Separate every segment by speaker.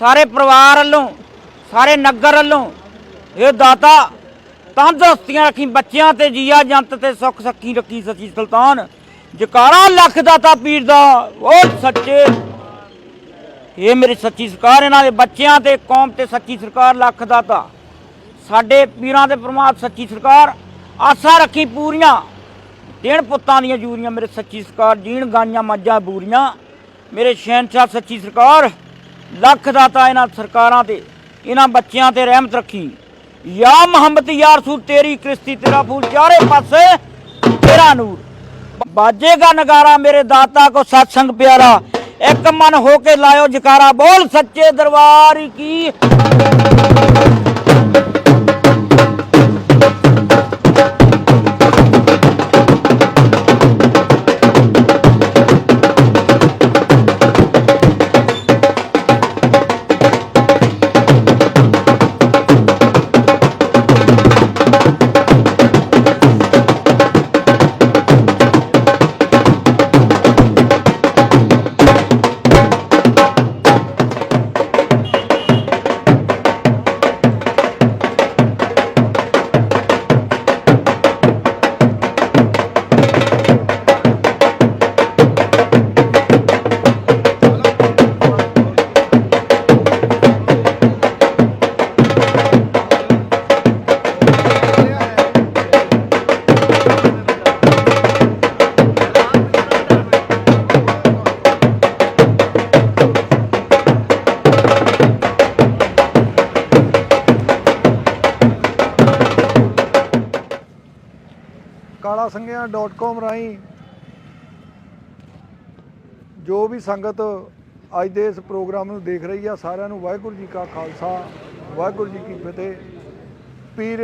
Speaker 1: ਸਾਰੇ ਪਰਿਵਾਰ ਵੱਲੋਂ, ਸਾਰੇ ਨਗਰ ਵੱਲੋਂ ਇਹ ਦਾਤਾ ਤੰਦਰੁਸਤੀਆਂ ਰੱਖੀ ਬੱਚਿਆਂ ਤੇ ਜੀਆ ਜੰਤ ਤੇ ਸੁੱਖ ਸੱਖੀ ਰੱਖੀ ਸੱਚੀ ਸੁਲਤਾਨ। ਜਕਾਰਾ ਲੱਖ ਦਾਤਾ ਪੀਰ ਦਾ, ਉਹ ਸੱਚੇ। ਇਹ ਮੇਰੀ ਸੱਚੀ ਸਰਕਾਰ, ਇਹਨਾਂ ਦੇ ਬੱਚਿਆਂ ਤੇ, ਕੌਮ ਤੇ ਸੱਚੀ ਸਰਕਾਰ, ਲੱਖ ਦਾਤਾ। ਸਾਡੇ ਪੀਰਾਂ ਦੇ ਪ੍ਰਮਾਤ ਸੱਚੀ ਸਰਕਾਰ, ਆਸਾ ਰੱਖੀ ਪੂਰੀਆਂ। ਦੇਣ ਪੁੱਤਾਂ ਦੀਆਂ ਜੂਰੀਆਂ ਮੇਰੇ ਸੱਚੀ ਸਰਕਾਰ, ਜੀਣ ਗਾਈਆਂ ਮੱਝਾਂ ਬੂਰੀਆਂ। ਮੇਰੇ ਸ਼ਹਿਨशाह ਸੱਚੀ ਸਰਕਾਰ ਲੱਖ ਦਾਤਾ ਇਹਨਾਂ ਸਰਕਾਰਾਂ ਤੇ, ਇਹਨਾਂ ਬੱਚਿਆਂ ਤੇ ਰਹਿਮਤ ਰੱਖੀ। ਯਾ ਮੁਹੰਮਦ ਯਾ ਰਸੂਲ ਤੇਰੀ ਕ੍ਰਿਸਤੀ ਤੇਰਾ ਫੂਲ ਚਾਰੇ ਪਾਸੇ, ਤੇਰਾ ਨੂਰ। ਬਾਜੇਗਾ ਨਗਾਰਾ ਮੇਰੇ ਦਾਤਾ ਕੋ ਸਤਸੰਗ ਪਿਆਰਾ, ਇੱਕ ਮਨ ਹੋ ਕੇ ਲਾਇਓ ਜਕਾਰਾ, ਬੋਲ ਸੱਚੇ ਦਰਬਾਰ ਕੀ।
Speaker 2: ਕਾਲਾਸੰਗਿਆਂ.com ਰਾਹੀਂ ਜੋ ਵੀ ਸੰਗਤ ਅੱਜ ਦੇ ਇਸ ਪ੍ਰੋਗਰਾਮ ਨੂੰ ਦੇਖ ਰਹੀ ਆ, ਸਾਰਿਆਂ ਨੂੰ ਵਾਹਿਗੁਰੂ ਜੀ ਕਾ ਖਾਲਸਾ, ਵਾਹਿਗੁਰੂ ਜੀ ਕੀ ਫਤਿਹ। ਪੀਰ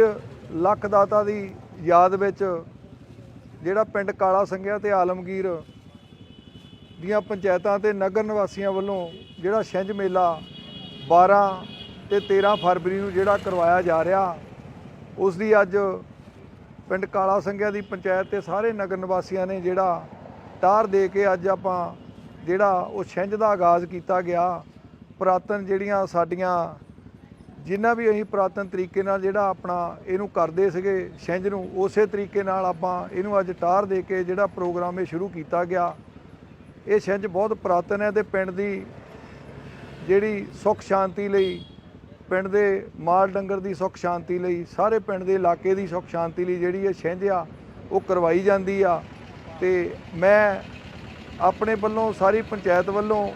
Speaker 2: ਲੱਖ ਦਾਤਾ ਦੀ ਯਾਦ ਵਿੱਚ ਜਿਹੜਾ ਪਿੰਡ ਕਾਲਾ ਸੰਘਿਆ ਤੇ ਆਲਮਗੀਰ ਦੀਆਂ ਪੰਚਾਇਤਾਂ ਤੇ ਨਗਰ ਨਿਵਾਸੀਆਂ ਵੱਲੋਂ ਜਿਹੜਾ ਛਿੰਝ ਮੇਲਾ 12 ਤੇ 13 ਫਰਵਰੀ ਨੂੰ ਜਿਹੜਾ ਕਰਵਾਇਆ ਜਾ ਰਿਹਾ, ਉਸ ਦੀ ਅੱਜ ਪਿੰਡ ਕਾਲਾ ਸੰਘਿਆ ਦੀ ਪੰਚਾਇਤ ਤੇ ਸਾਰੇ ਨਗਰ ਨਿਵਾਸੀਆਂ ਨੇ ਜਿਹੜਾ ਟਾਰ ਦੇ ਕੇ ਅੱਜ ਆਪਾਂ ਜਿਹੜਾ ਉਹ ਛਿੰਝ ਦਾ ਆਗਾਜ਼ ਕੀਤਾ ਗਿਆ। ਪੁਰਾਤਨ ਜਿਹੜੀਆਂ ਸਾਡੀਆਂ ਜਿੰਨਾ ਵੀ ਅਸੀਂ ਪੁਰਾਤਨ ਤਰੀਕੇ ਨਾਲ ਜਿਹੜਾ ਆਪਣਾ ਇਹਨੂੰ ਕਰਦੇ ਸੀਗੇ ਛਿੰਝ ਨੂੰ, ਉਸੇ ਤਰੀਕੇ ਨਾਲ ਆਪਾਂ ਇਹਨੂੰ ਅੱਜ ਟਾਰ ਦੇ ਕੇ ਜਿਹੜਾ ਪ੍ਰੋਗਰਾਮ ਇਹ ਸ਼ੁਰੂ ਕੀਤਾ ਗਿਆ। ਇਹ ਛਿੰਝ ਬਹੁਤ ਪੁਰਾਤਨ ਹੈ ਤੇ ਪਿੰਡ ਦੀ ਜਿਹੜੀ ਸੁੱਖ ਸ਼ਾਂਤੀ ਲਈ ਪਿੰਡ ਦੇ ਮਾਲ ਡੰਗਰ ਦੀ ਸੁੱਖ ਸ਼ਾਂਤੀ ਲਈ, ਸਾਰੇ ਪਿੰਡ ਦੇ ਇਲਾਕੇ ਦੀ ਸੁੱਖ ਸ਼ਾਂਤੀ ਲਈ ਜਿਹੜੀ ਇਹ ਛਿੰਝ ਆ ਉਹ ਕਰਵਾਈ ਜਾਂਦੀ ਆ। ਤੇ ਮੈਂ ਆਪਣੇ ਵੱਲੋਂ, ਸਾਰੀ ਪੰਚਾਇਤ ਵੱਲੋਂ,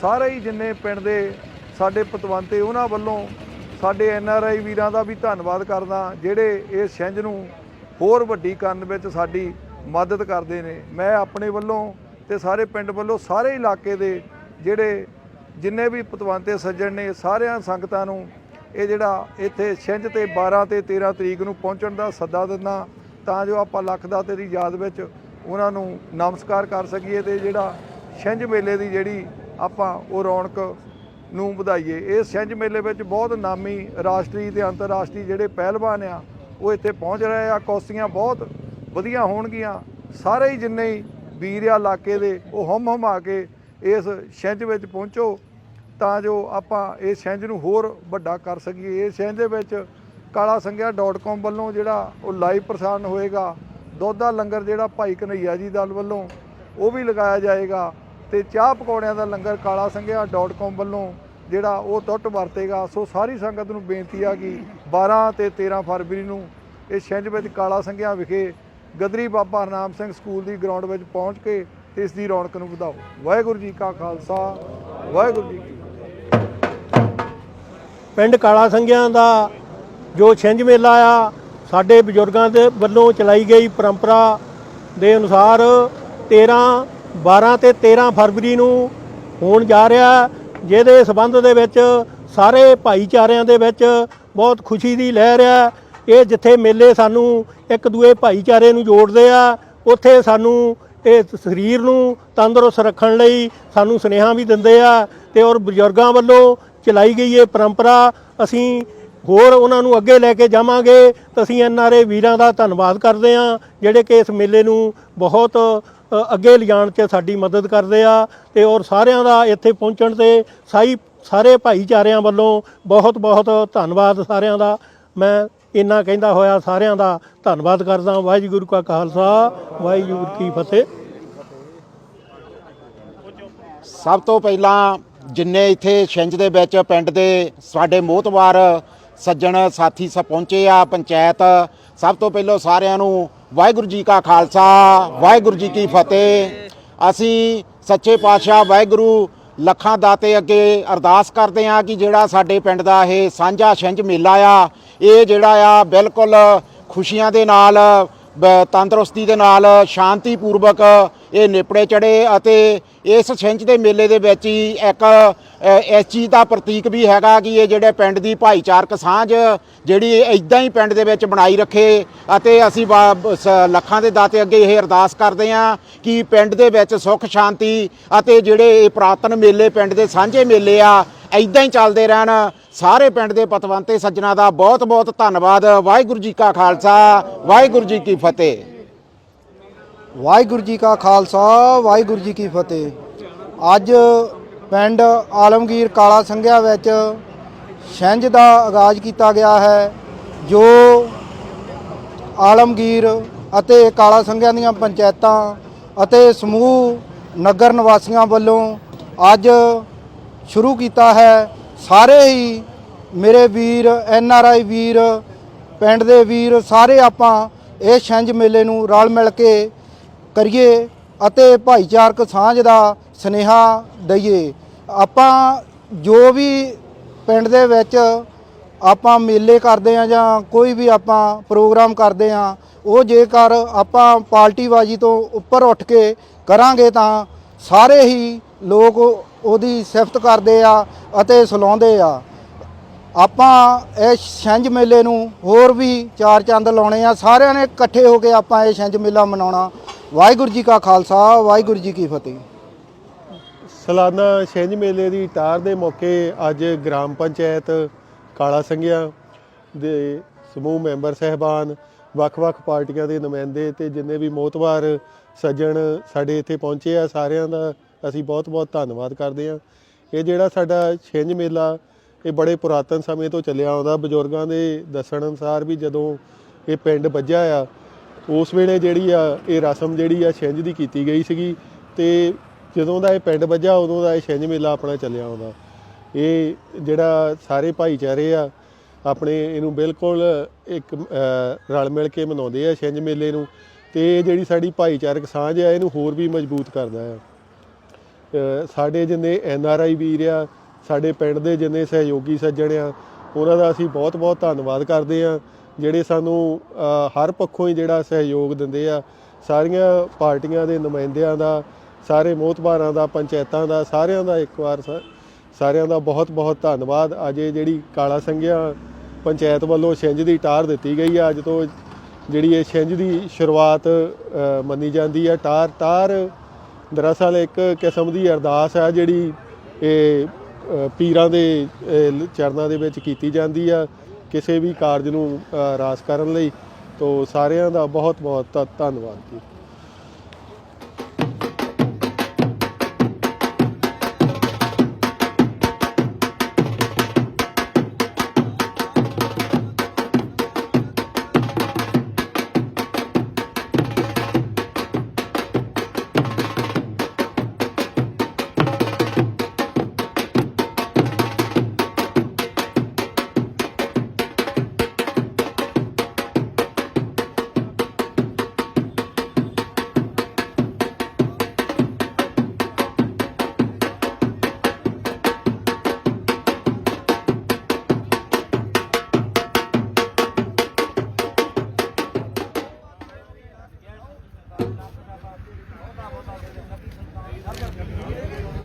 Speaker 2: ਸਾਰੇ ਹੀ ਜਿੰਨੇ ਪਿੰਡ ਦੇ ਸਾਡੇ ਪਤਵੰਤੇ, ਉਹਨਾਂ ਵੱਲੋਂ ਸਾਡੇ ਐਨ ਆਰ ਆਈ ਵੀਰਾਂ ਦਾ ਵੀ ਧੰਨਵਾਦ ਕਰਦਾ, ਜਿਹੜੇ ਇਸ ਛਿੰਝ ਨੂੰ ਹੋਰ ਵੱਡੀ ਕਰਨ ਵਿੱਚ ਸਾਡੀ ਮਦਦ ਕਰਦੇ ਨੇ। ਮੈਂ ਆਪਣੇ ਵੱਲੋਂ ਤੇ ਸਾਰੇ ਪਿੰਡ ਵੱਲੋਂ ਸਾਰੇ ਇਲਾਕੇ ਦੇ ਜਿਹੜੇ ਜਿੰਨੇ ਵੀ ਪਤਵੰਤੇ ਸੱਜਣ ਨੇ ਸਾਰਿਆਂ ਸੰਗਤਾਂ ਨੂੰ ਇਹ ਜਿਹੜਾ ਇੱਥੇ ਛਿੰਝ ਤੇ 12 ਤੇ 13 ਤਰੀਕ ਨੂੰ ਪਹੁੰਚਣ ਦਾ ਸੱਦਾ ਦਿੰਦਾ, ਤਾਂ ਜੋ ਆਪਾਂ ਲੱਖ ਦਾ ਤੇਰੀ ਯਾਦ ਵਿੱਚ ਉਹਨਾਂ ਨੂੰ ਨਮਸਕਾਰ ਕਰ ਸਕੀਏ ਤੇ ਜਿਹੜਾ ਛਿੰਝ ਮੇਲੇ ਦੀ ਜਿਹੜੀ ਆਪਾਂ ਉਹ ਰੌਣਕ ਨੂੰ ਵਧਾਈਏ। ਇਸ ਛਿੰਝ ਮੇਲੇ ਵਿੱਚ ਬਹੁਤ ਨਾਮੀ ਰਾਸ਼ਟਰੀ ਤੇ ਅੰਤਰਰਾਸ਼ਟਰੀ ਜਿਹੜੇ ਪਹਿਲਵਾਨ ਆ, ਉਹ ਇੱਥੇ ਪਹੁੰਚ ਰਹੇ ਆ। ਕੁਸ਼ਤੀਆਂ ਬਹੁਤ ਵਧੀਆ ਹੋਣਗੀਆਂ। ਸਾਰੇ ਹੀ ਜਿੰਨੇ ਹੀ ਵੀਰ ਆ ਇਲਾਕੇ ਦੇ, ਉਹ ਹਮ ਹਮ ਆ ਕੇ ਇਸ ਛਿੰਝ ਵਿੱਚ ਪਹੁੰਚੋ, ਤਾਂ ਜੋ ਆਪਾਂ ਇਸ ਛਿੰਝ ਨੂੰ ਹੋਰ ਵੱਡਾ ਕਰ ਸਕੀਏ। ਇਸ ਛਿੰਝ ਦੇ ਵਿੱਚ ਕਾਲਾਸੰਗਿਆ.com ਵੱਲੋਂ ਜਿਹੜਾ ਉਹ ਲਾਈਵ ਪ੍ਰਸਾਰਣ ਹੋਏਗਾ, ਦੁੱਧ ਦਾ ਲੰਗਰ ਜਿਹੜਾ ਭਾਈ ਕਨਈਆ ਜੀ ਦਲ ਵੱਲੋਂ, ਉਹ ਵੀ ਲਗਾਇਆ ਜਾਏਗਾ। ਤੇ ਚਾਹ ਪਕੌੜਿਆਂ ਦਾ ਲੰਗਰ ਕਾਲਾ ਸੰਘਿਆ ਕਾਲਾਸੰਗਿਆ.com ਵੱਲੋਂ ਜਿਹੜਾ ਉਹ ਟੁੱਟ ਵਰਤੇਗਾ। ਸੋ ਸਾਰੀ ਸੰਗਤ ਨੂੰ ਬੇਨਤੀ ਆ ਕਿ 12 ਤੇ 13 ਫਰਵਰੀ ਨੂੰ ਇਹ ਛਿੰਝ ਵਿੱਚ ਕਾਲਾ ਸੰਘਿਆ ਵਿਖੇ ਗਦਰੀ ਬਾਬਾ ਹਰਨਾਮ ਸਿੰਘ ਸਕੂਲ ਦੀ ਗਰਾਊਂਡ ਵਿੱਚ ਪਹੁੰਚ ਕੇ ਇਸ ਦੀ ਰੌਣਕ ਨੂੰ ਵਧਾਓ। ਵਾਹਿਗੁਰੂ ਜੀ ਕਾ ਖਾਲਸਾ, ਵਾਹਿਗੁਰੂ ਜੀ ਕੀ
Speaker 3: ਪਿੰਡ ਕਾਲਾ ਸੰਘਿਆਂ ਦਾ ਜੋ ਛਿੰਝ ਮੇਲਾ ਆ, ਸਾਡੇ ਬਜ਼ੁਰਗਾਂ ਦੇ ਵੱਲੋਂ ਚਲਾਈ ਗਈ ਪਰੰਪਰਾ ਦੇ ਅਨੁਸਾਰ 13 12 ਤੇ 13 ਫਰਵਰੀ ਨੂੰ ਹੋਣ ਜਾ ਰਿਹਾ ਜਿਹਦੇ ਸਬੰਧ ਦੇ ਵਿੱਚ ਸਾਰੇ ਭਾਈਚਾਰਿਆਂ ਦੇ ਵਿੱਚ ਬਹੁਤ ਖੁਸ਼ੀ ਦੀ ਲਹਿਰ ਆ ਇਹ ਜਿੱਥੇ ਮੇਲੇ ਸਾਨੂੰ ਇੱਕ ਦੂਏ ਭਾਈਚਾਰੇ ਨੂੰ ਜੋੜਦੇ ਆ, ਉੱਥੇ ਸਾਨੂੰ ਇਹ ਸਰੀਰ ਨੂੰ ਤੰਦਰੁਸਤ ਰੱਖਣ ਲਈ ਸਾਨੂੰ ਸੁਨੇਹਾ ਵੀ ਦਿੰਦੇ ਆ ਤੇ ਔਰ ਬਜ਼ੁਰਗਾਂ ਵੱਲੋਂ ਚਲਾਈ ਗਈ ਇਹ ਪਰੰਪਰਾ ਅਸੀਂ ਹੋਰ ਉਹਨਾਂ ਨੂੰ ਅੱਗੇ ਲੈ ਕੇ ਜਾਵਾਂਗੇ ਤਾਂ ਅਸੀਂ ਐਨਆਰਏ ਵੀਰਾਂ ਦਾ ਧੰਨਵਾਦ ਕਰਦੇ ਆ ਜਿਹੜੇ ਕਿ ਇਸ ਮੇਲੇ ਨੂੰ ਬਹੁਤ ਅੱਗੇ ਲਿਜਾਣ 'ਚ ਸਾਡੀ ਮਦਦ ਕਰਦੇ ਆ ਤੇ ਔਰ ਸਾਰਿਆਂ ਦਾ ਇੱਥੇ ਪਹੁੰਚਣ ਤੇ ਸਾਈ,
Speaker 4: ਸਾਰੇ ਭਾਈਚਾਰਿਆਂ ਵੱਲੋਂ ਬਹੁਤ ਬਹੁਤ ਧੰਨਵਾਦ ਸਾਰਿਆਂ ਦਾ। ਮੈਂ ਇੰਨਾ ਕਹਿੰਦਾ ਹੋਇਆ ਸਾਰਿਆਂ ਦਾ ਧੰਨਵਾਦ ਕਰਦਾ। ਵਾਹਿਗੁਰੂ ਕਾ ਖਾਲਸਾ, ਵਾਹਿਗੁਰੂ ਕੀ ਫਤਿਹ।
Speaker 5: ਸਭ ਤੋਂ ਪਹਿਲਾਂ ਜਿੰਨੇ ਇੱਥੇ ਛਿੰਝ ਦੇ ਵਿੱਚ ਪਿੰਡ ਦੇ ਸਾਡੇ ਮੋਹਤਵਾਰ ਸੱਜਣ ਸਾਥੀ ਸਭ ਪਹੁੰਚੇ ਆ ਪੰਚਾਇਤ, ਸਭ ਤੋਂ ਪਹਿਲਾਂ ਸਾਰਿਆਂ ਨੂੰ ਵਾਹਿਗੁਰੂ ਜੀ ਕਾ ਖਾਲਸਾ, ਵਾਹਿਗੁਰੂ ਜੀ ਕੀ ਫਤਿਹ। ਅਸੀਂ ਸੱਚੇ ਪਾਤਸ਼ਾਹ ਵਾਹਿਗੁਰੂ ਲੱਖਾਂ ਦਾਤੇ ਅੱਗੇ ਅਰਦਾਸ ਕਰਦੇ ਆ ਕਿ ਜਿਹੜਾ ਸਾਡੇ ਪਿੰਡ ਦਾ ਇਹ ਸਾਂਝਾ ਛਿੰਝ ਮੇਲਾ ਆ, ਇਹ ਜਿਹੜਾ ਆ ਬਿਲਕੁਲ ਖੁਸ਼ੀਆਂ ਦੇ ਨਾਲ ਤੰਦਰੁਸਤੀ ਦੇ ਨਾਲ ਸ਼ਾਂਤੀ ਪੂਰਵਕ ਇਹ ਨਿਪੜੇ ਚੜੇ ਅਤੇ ਇਸ ਛਿੰਝ ਦੇ ਮੇਲੇ ਦੇ ਵਿੱਚ ਹੀ ਇੱਕ ਇਸ ਚੀਜ਼ ਦਾ ਪ੍ਰਤੀਕ ਵੀ ਹੈਗਾ ਕਿ ਇਹ ਜਿਹੜੇ ਪਿੰਡ ਦੀ ਭਾਈਚਾਰਕ ਸਾਂਝ ਜਿਹੜੀ ਇਦਾਂ ਹੀ ਪਿੰਡ ਦੇ ਵਿੱਚ ਬਣਾਈ ਰੱਖੇ ਅਤੇ ਅਸੀਂ ਵਾ- ਲੱਖਾਂ ਦੇ ਦਾਤੇ ਅੱਗੇ ਇਹ ਅਰਦਾਸ ਕਰਦੇ ਹਾਂ ਕਿ ਪਿੰਡ ਦੇ ਵਿੱਚ ਸੁੱਖ, ਸ਼ਾਂਤੀ ਅਤੇ ਜਿਹੜੇ ਇਹ ਪੁਰਾਤਨ ਮੇਲੇ ਪਿੰਡ ਦੇ ਸਾਂਝੇ ਮੇਲੇ ਆ ਇਦਾਂ ਹੀ ਚੱਲਦੇ ਰਹਿਣ ਸਾਰੇ ਪਿੰਡ ਦੇ ਪਤਵੰਤੇ ਸੱਜਣਾ ਦਾ ਬਹੁਤ ਬਹੁਤ ਧੰਨਵਾਦ। ਵਾਹਿਗੁਰੂ ਜੀ ਕਾ ਖਾਲਸਾ, ਵਾਹਿਗੁਰੂ ਜੀ ਕੀ ਫਤਿਹ।
Speaker 6: ਵਾਹਿਗੁਰੂ ਜੀ ਕਾ ਖਾਲਸਾ, ਵਾਹਿਗੁਰੂ ਜੀ ਕੀ ਫਤਿਹ। ਅੱਜ ਪਿੰਡ ਆਲਮਗੀਰ ਕਾਲਾ ਸੰਘਿਆ ਵਿੱਚ ਛਿੰਝ ਦਾ ਆਗਾਜ਼ ਕੀਤਾ ਗਿਆ ਹੈ, ਜੋ ਆਲਮਗੀਰ ਅਤੇ ਕਾਲਾ ਸੰਘਿਆ ਦੀਆਂ ਪੰਚਾਇਤਾਂ ਅਤੇ ਸਮੂਹ ਨਗਰ ਨਿਵਾਸੀਆਂ ਵੱਲੋਂ ਅੱਜ ਸ਼ੁਰੂ ਕੀਤਾ ਹੈ। ਸਾਰੇ ਹੀ ਮੇਰੇ ਵੀਰ, ਐਨ ਆਰ ਆਈ ਵੀਰ, ਪਿੰਡ ਦੇ ਵੀਰ, ਸਾਰੇ ਆਪਾਂ ਇਹ ਛਿੰਝ ਮੇਲੇ ਨੂੰ ਰਲ ਮਿਲ ਕੇ ਕਰੀਏ ਅਤੇ ਭਾਈਚਾਰਕ ਸਾਂਝ ਦਾ ਸਨੇਹਾ ਦਈਏ। ਆਪਾਂ ਜੋ ਵੀ ਪਿੰਡ ਦੇ ਵਿੱਚ ਆਪਾਂ ਮੇਲੇ ਕਰਦੇ ਆ ਜਾਂ ਕੋਈ ਵੀ ਆਪਾਂ ਪ੍ਰੋਗਰਾਮ ਕਰਦੇ ਆ ਉਹ ਜੇਕਰ ਆਪਾਂ ਪਾਰਟੀਬਾਜ਼ੀ ਤੋਂ ਉੱਪਰ ਉੱਠ ਕੇ ਕਰਾਂਗੇ ਤਾਂ ਸਾਰੇ ਹੀ ਲੋਕ ਉਹਦੀ ਸਿਫਤ ਕਰਦੇ ਆ ਅਤੇ ਸਲਾਉਂਦੇ ਆ। ਆਪਾਂ ਇਹ ਛਿੰਝ ਮੇਲੇ ਨੂੰ ਹੋਰ ਵੀ ਚਾਰ ਚੰਦ ਲਾਉਣੇ ਆ। ਸਾਰਿਆਂ ਨੇ ਇਕੱਠੇ ਹੋ ਕੇ ਆਪਾਂ ਇਹ ਛਿੰਝ ਮੇਲਾ ਮਨਾਉਣਾ। ਵਾਹਿਗੁਰੂ ਜੀ ਕਾ ਖਾਲਸਾ, ਵਾਹਿਗੁਰੂ ਜੀ ਕੀ ਫਤਿਹ।
Speaker 4: ਸਾਲਾਨਾ ਛਿੰਝ ਮੇਲੇ ਦੀ ਟਾਰ ਦੇ ਮੌਕੇ ਅੱਜ ਗ੍ਰਾਮ ਪੰਚਾਇਤ ਕਾਲਾ ਸੰਘਿਆ ਦੇ ਸਮੂਹ ਮੈਂਬਰ ਸਹਿਬਾਨ, ਵੱਖ-ਵੱਖ ਪਾਰਟੀਆਂ ਦੇ ਨੁਮਾਇੰਦੇ ਤੇ ਜਿੰਨੇ ਵੀ ਮੋਤਵਾਰ ਸੱਜਣ ਸਾਡੇ ਇੱਥੇ ਪਹੁੰਚੇ ਆ, ਸਾਰਿਆਂ ਦਾ ਅਸੀਂ ਬਹੁਤ-ਬਹੁਤ ਧੰਨਵਾਦ ਕਰਦੇ ਹਾਂ। ਇਹ ਜਿਹੜਾ ਸਾਡਾ ਛਿੰਝ ਮੇਲਾ, ਇਹ ਬੜੇ ਪੁਰਾਤਨ ਸਮੇਂ ਤੋਂ ਚੱਲਿਆ ਆਉਂਦਾ। ਬਜ਼ੁਰਗਾਂ ਦੇ ਦੱਸਣ ਅਨੁਸਾਰ ਵੀ ਜਦੋਂ ਇਹ ਪਿੰਡ ਵੱਜਿਆ ਆ, ਉਸ ਵੇਲੇ ਜਿਹੜੀ ਆ, ਇਹ ਰਸਮ ਜਿਹੜੀ ਆ ਛਿੰਝ ਦੀ ਕੀਤੀ ਗਈ ਸੀਗੀ ਤੇ ਜਦੋਂ ਦਾ ਇਹ ਪਿੰਡ ਵੱਜਾ ਉਦੋਂ ਦਾ ਇਹ ਛਿੰਝ ਮੇਲਾ ਆਪਣਾ ਚੱਲਿਆ ਆਉਂਦਾ। ਇਹ ਜਿਹੜਾ ਸਾਰੇ ਭਾਈਚਾਰੇ ਆ, ਆਪਣੇ ਇਹਨੂੰ ਬਿਲਕੁਲ ਇੱਕ ਰਲ ਮਿਲ ਕੇ ਮਨਾਉਂਦੇ ਆ ਛਿੰਝ ਮੇਲੇ ਨੂੰ ਤੇ ਇਹ ਜਿਹੜੀ ਸਾਡੀ ਭਾਈਚਾਰਕ ਸਾਂਝ ਆ, ਇਹਨੂੰ ਹੋਰ ਵੀ ਮਜ਼ਬੂਤ ਕਰਦਾ ਆ। ਸਾਡੇ ਜਿੰਨੇ ਐਨ ਆਰ ਆਈ ਵੀਰ ਆ, ਸਾਡੇ ਪਿੰਡ ਦੇ ਜਿੰਨੇ ਸਹਿਯੋਗੀ ਸੱਜਣ ਆ, ਉਹਨਾਂ ਦਾ ਅਸੀਂ ਬਹੁਤ-ਬਹੁਤ ਧੰਨਵਾਦ ਕਰਦੇ ਆ ਜਿਹੜੇ ਸਾਨੂੰ ਹਰ ਪੱਖੋਂ ਹੀ ਜਿਹੜਾ ਸਹਿਯੋਗ ਦਿੰਦੇ ਆ, ਸਾਰੀਆਂ ਪਾਰਟੀਆਂ ਦੇ ਨੁਮਾਇੰਦਿਆਂ ਦਾ, ਸਾਰੇ ਮੋਹਤਬਾਰਾਂ ਦਾ, ਪੰਚਾਇਤਾਂ ਦਾ, ਸਾਰਿਆਂ ਦਾ ਇੱਕ ਵਾਰ ਸ- ਸਾਰਿਆਂ ਦਾ ਬਹੁਤ-ਬਹੁਤ ਧੰਨਵਾਦ। ਅੱਜ ਇਹ ਜਿਹੜੀ ਕਾਲਾ ਸੰਘਿਆ ਪੰਚਾਇਤ ਵੱਲੋਂ ਛਿੰਝ ਦੀ ਟਾਰ ਦਿੱਤੀ ਗਈ ਆ, ਅੱਜ ਤੋਂ ਜਿਹੜੀ ਇਹ ਛਿੰਝ ਦੀ ਸ਼ੁਰੂਆਤ ਮੰਨੀ ਜਾਂਦੀ ਹੈ ਟਾਰ ਟਾਰ ਦਰਅਸਲ ਇੱਕ ਕਿਸਮ ਦੀ ਅਰਦਾਸ ਹੈ ਜਿਹੜੀ ਇਹ ਪੀਰਾਂ ਦੇ ਚਰਨਾਂ ਦੇ ਵਿੱਚ ਕੀਤੀ ਜਾਂਦੀ ਆ ਕਿਸੇ ਵੀ ਕਾਰਜ ਨੂੰ ਰਾਸ ਕਰਨ ਲਈ। ਤੋਂ ਸਾਰਿਆਂ ਦਾ ਬਹੁਤ ਬਹੁਤ ਧੰਨਵਾਦ ਜੀ।